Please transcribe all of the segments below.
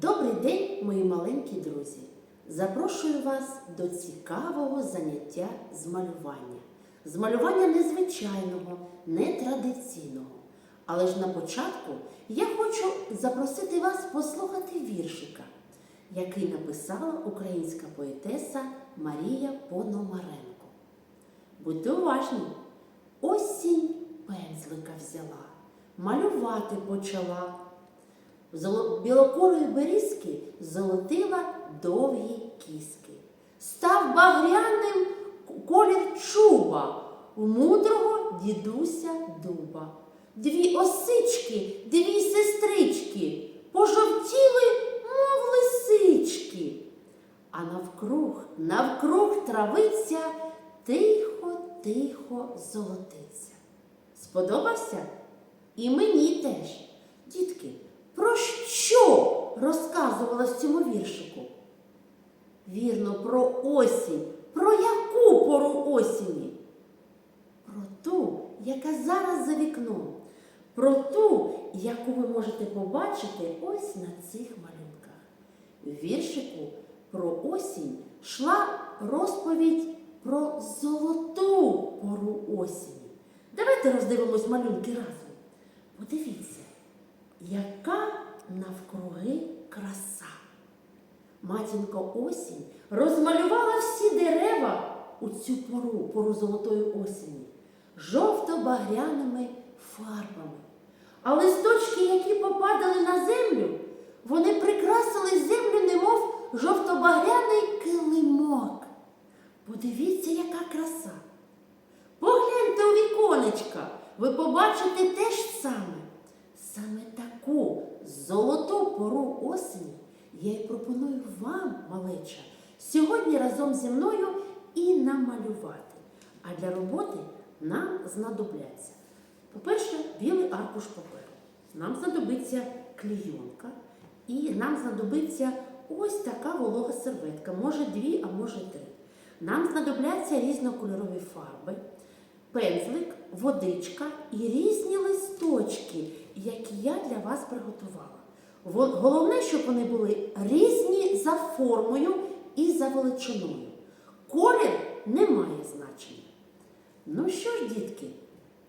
Добрий день, мої маленькі друзі! Запрошую вас до цікавого заняття з малювання. З малювання незвичайного, нетрадиційного. Але ж на початку я хочу запросити вас послухати віршика, який написала українська поетеса Марія Пономаренко. Будьте уважні! Осінь пензлика взяла, малювати почала. Білокорої берізки золотила довгі кіски. Став багряним колір чуба у мудрого дідуся дуба. Дві осички, дві сестрички пожовтіли, мов лисички. А навкруг, навкруг травиця тихо-тихо золотиться. Сподобався? І мені теж. Дітки, про що розказувалось в цьому віршику? Вірно, про осінь. Про яку пору осені? Про ту, яка зараз за вікном. Про ту, яку ви можете побачити ось на цих малюнках. В віршику про осінь йшла розповідь про золоту пору осені. Давайте роздивимось малюнки разом. Подивіться, навкруги краса. Матінка осінь розмалювала всі дерева у цю пору, пору золотої осені, жовто-багряними фарбами. А листочки, які попадали на землю, вони прикрасили землю, немов жовто-багряний килимок. Подивіться, яка краса. Погляньте у віконечка, ви побачите те ж саме. Золоту пору осені я й пропоную вам, малеча, сьогодні разом зі мною і намалювати. А для роботи нам знадобляться, по-перше, білий аркуш паперу. Нам знадобиться клійонка і нам знадобиться ось така волога серветка, може дві, а може три. Нам знадобляться різнокольорові фарби, пензлик, водичка і різні листочки, які я для вас приготувала. Головне, щоб вони були різні за формою і за величиною. Колір не має значення. Ну що ж, дітки,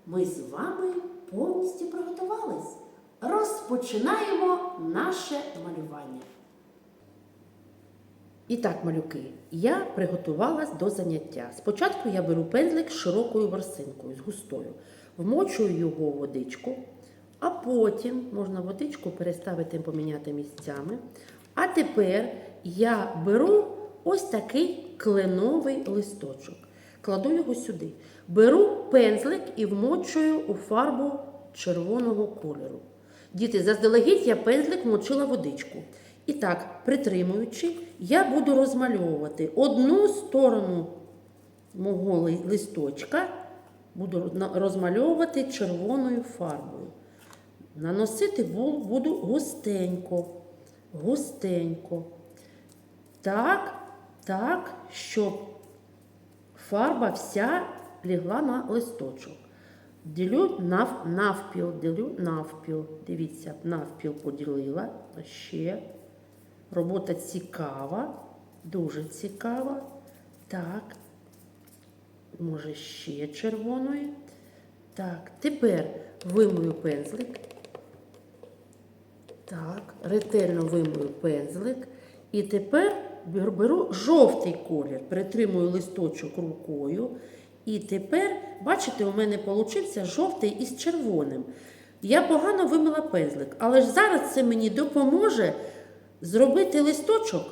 ми з вами повністю приготувались. Розпочинаємо наше малювання. І так, малюки, я приготувалась до заняття. Спочатку я беру пензлик з широкою ворсинкою, з густою, вмочую його у водичку, а потім можна водичку переставити, поміняти місцями. А тепер я беру ось такий кленовий листочок, кладу його сюди. Беру пензлик і вмочую у фарбу червоного кольору. Діти, заздалегідь я пензлик вмочила водичку. І так, притримуючи, я буду розмальовувати одну сторону мого листочка, буду розмальовувати червоною фарбою. Наносити буду густенько, густенько. Так, так, щоб фарба вся лягла на листочок. Ділю нав, навпіл, ділю навпіл. Дивіться, навпіл поділила. Ще. Робота цікава, дуже цікава. Так. Може, ще червоною. Так, тепер вимою пензлик. Так, ретельно вимою пензлик. І тепер беру жовтий колір, притримую листочок рукою. І тепер, бачите, у мене получився жовтий із червоним. Я погано вимила пензлик, але ж зараз це мені допоможе зробити листочок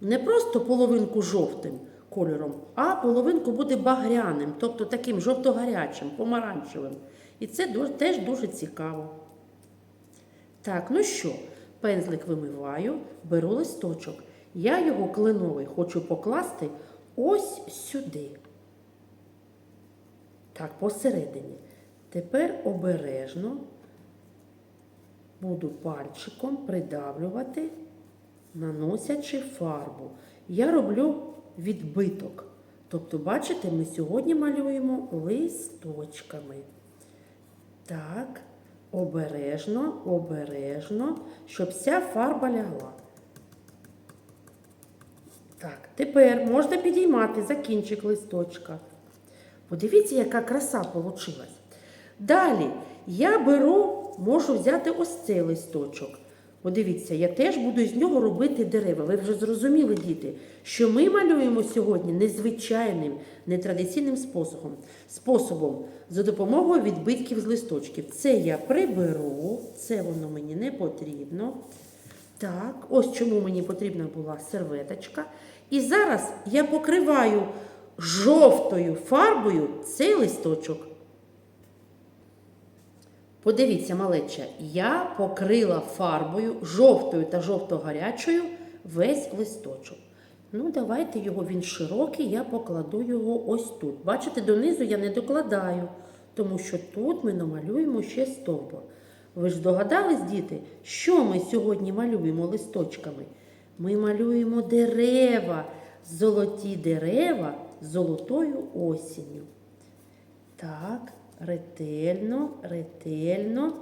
не просто половинку жовтим кольором, а половинку буде багряним, тобто таким жовто-гарячим, помаранчевим. І це теж дуже цікаво. Так, ну що, пензлик вимиваю, беру листочок. Я його клиновий хочу покласти ось сюди. Так, посередині. Тепер обережно буду пальчиком придавлювати, наносячи фарбу. Я роблю відбиток. Тобто, бачите, ми сьогодні малюємо листочками. Так, Обережно, обережно, щоб вся фарба лягла. Так, тепер можна підіймати за кінчик листочка. Подивіться, яка краса вийшла. Далі я беру, можу взяти ось цей листочок. Подивіться, я теж буду з нього робити дерева. Ви вже зрозуміли, діти, що ми малюємо сьогодні незвичайним, нетрадиційним способом, способом за допомогою відбитків з листочків. Це я приберу, це воно мені не потрібно. Так, ось чому мені потрібна була серветочка. І зараз я покриваю жовтою фарбою цей листочок. Подивіться, малеча, я покрила фарбою жовтою та жовто-гарячою весь листочок. Ну, давайте його, він широкий, я покладу його ось тут. Бачите, донизу я не докладаю, тому що тут ми намалюємо ще стовбур. Ви ж догадались, діти, що ми сьогодні малюємо листочками? Ми малюємо дерева, золоті дерева золотою осінню. Так, ретельно, ретельно.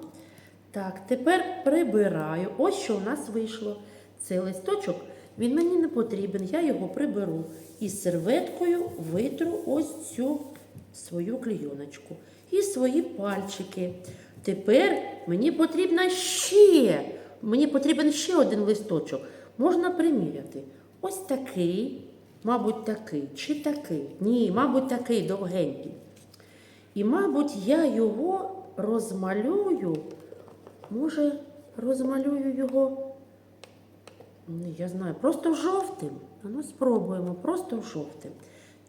Так, тепер прибираю. Ось що у нас вийшло. Цей листочок, він мені не потрібен, я його приберу. І серветкою витру ось цю свою клійоночку. І свої пальчики. Тепер мені потрібна ще, мені потрібен ще один листочок. Можна приміряти. Ось такий, мабуть, такий, чи такий. Ні, мабуть, такий довгенький. І, мабуть, я його розмалюю. Може, розмалюю його. Не, я знаю, просто жовтим. Ну, спробуємо, просто жовтим.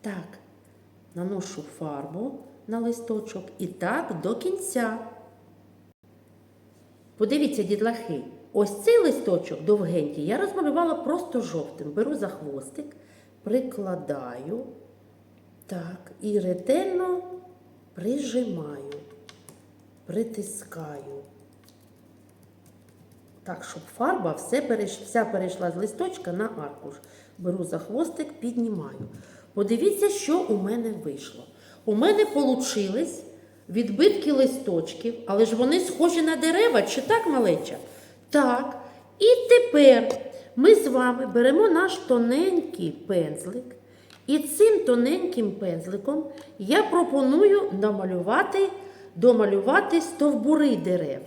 Так, наношу фарбу на листочок і так до кінця. Подивіться, дітлахи, ось цей листочок довгенький я розмалювала просто жовтим. Беру за хвостик, прикладаю. Так, і ретельно прижимаю, притискаю. Так, щоб фарба все переш... вся перейшла з листочка на аркуш. Беру за хвостик, піднімаю. Подивіться, що у мене вийшло. У мене получились відбитки листочків, але ж вони схожі на дерева, чи так, малеча? Так. І тепер ми з вами беремо наш тоненький пензлик. І цим тоненьким пензликом я пропоную намалювати, домалювати стовбури дерев.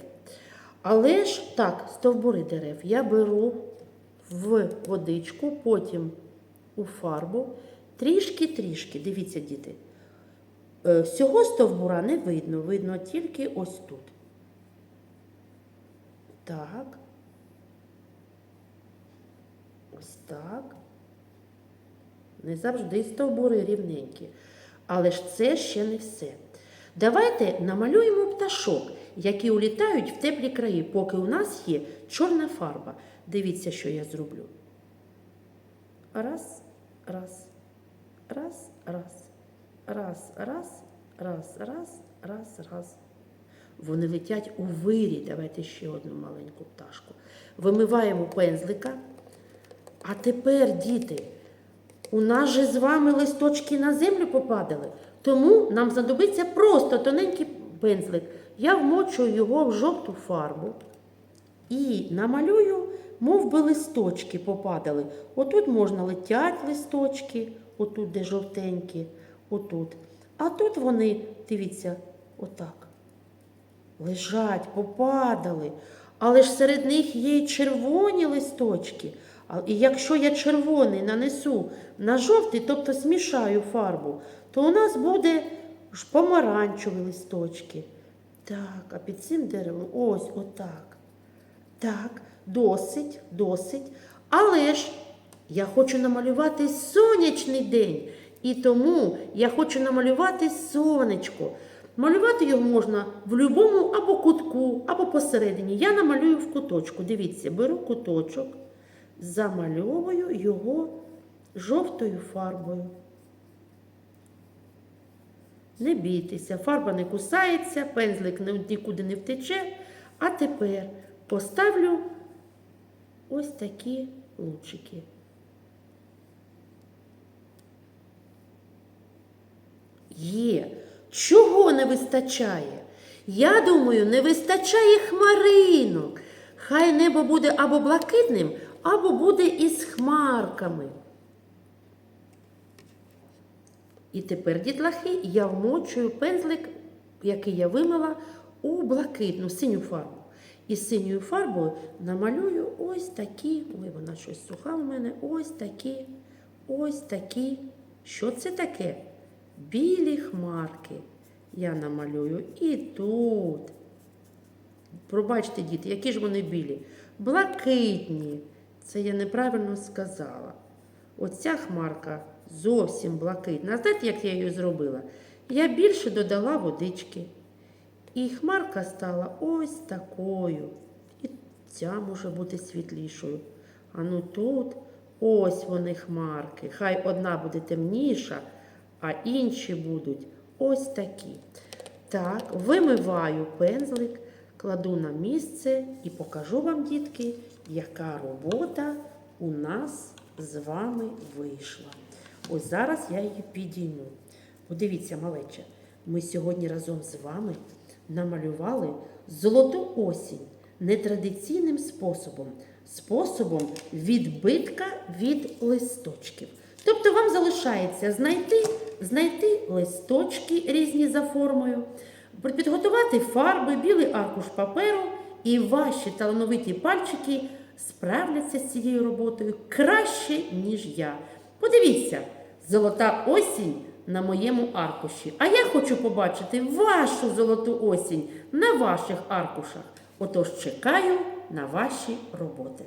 Але ж так, стовбури дерев я беру в водичку, потім у фарбу. Трішки-трішки, дивіться, діти. Е, Всього стовбура не видно, видно тільки ось тут. Так. Ось так. Не завжди стовбури рівненькі. Але ж це ще не все. Давайте намалюємо пташок, які улітають в теплі краї, поки у нас є чорна фарба. Дивіться, що я зроблю. Раз, раз, раз, раз, раз, раз, раз, раз, раз, раз. Вони летять у вирі. Давайте ще одну маленьку пташку. Вимиваємо пензлика. А тепер, діти, у нас же з вами листочки на землю попадали, тому нам знадобиться просто тоненький пензлик. Я вмочую його в жовту фарбу і намалюю, мов би листочки попадали. Отут можна летять листочки, отут, де жовтенькі, отут. А тут вони, дивіться, отак. Лежать, попадали. Але ж серед них є й червоні листочки. І якщо я червоний нанесу на жовтий, тобто змішаю фарбу, то у нас буде помаранчеві листочки. Так, а під цим деревом ось отак. Так, досить, досить. Але ж я хочу намалювати сонячний день. І тому я хочу намалювати сонечко. Малювати його можна в будь-якому або кутку, або посередині. Я намалюю в куточку. Дивіться, беру куточок, замальовую його жовтою фарбою. Не бійтеся, фарба не кусається, пензлик нікуди не втече. А тепер поставлю ось такі лучики. Є. Чого не вистачає? Я думаю, не вистачає хмаринок. Хай небо буде або блакитним, або буде із хмарками. І тепер, дітлахи, я вмочую пензлик, який я вимила, у блакитну синю фарбу. І синьою фарбою намалюю ось такі, ой, вона щось суха в мене, ось такі, ось такі. Що це таке? Білі хмарки. Я намалюю і тут. Пробачте, діти, які ж вони білі? Блакитні. Це я неправильно сказала. Оця хмарка зовсім блакитна. Знаєте, як я її зробила? Я більше додала водички. І хмарка стала ось такою. І ця може бути світлішою. А ну тут ось вони хмарки. Хай одна буде темніша, а інші будуть ось такі. Так, вимиваю пензлик, кладу на місце і покажу вам, дітки, яка робота у нас з вами вийшла. Ось зараз я її підійму. Подивіться, малече, ми сьогодні разом з вами намалювали золоту осінь нетрадиційним способом, способом відбитка від листочків. Тобто вам залишається знайти, знайти листочки різні за формою, підготувати фарби, білий аркуш паперу, і ваші талановиті пальчики справляться з цією роботою краще, ніж я. Подивіться, золота осінь на моєму аркуші. А я хочу побачити вашу золоту осінь на ваших аркушах. Отож чекаю на ваші роботи.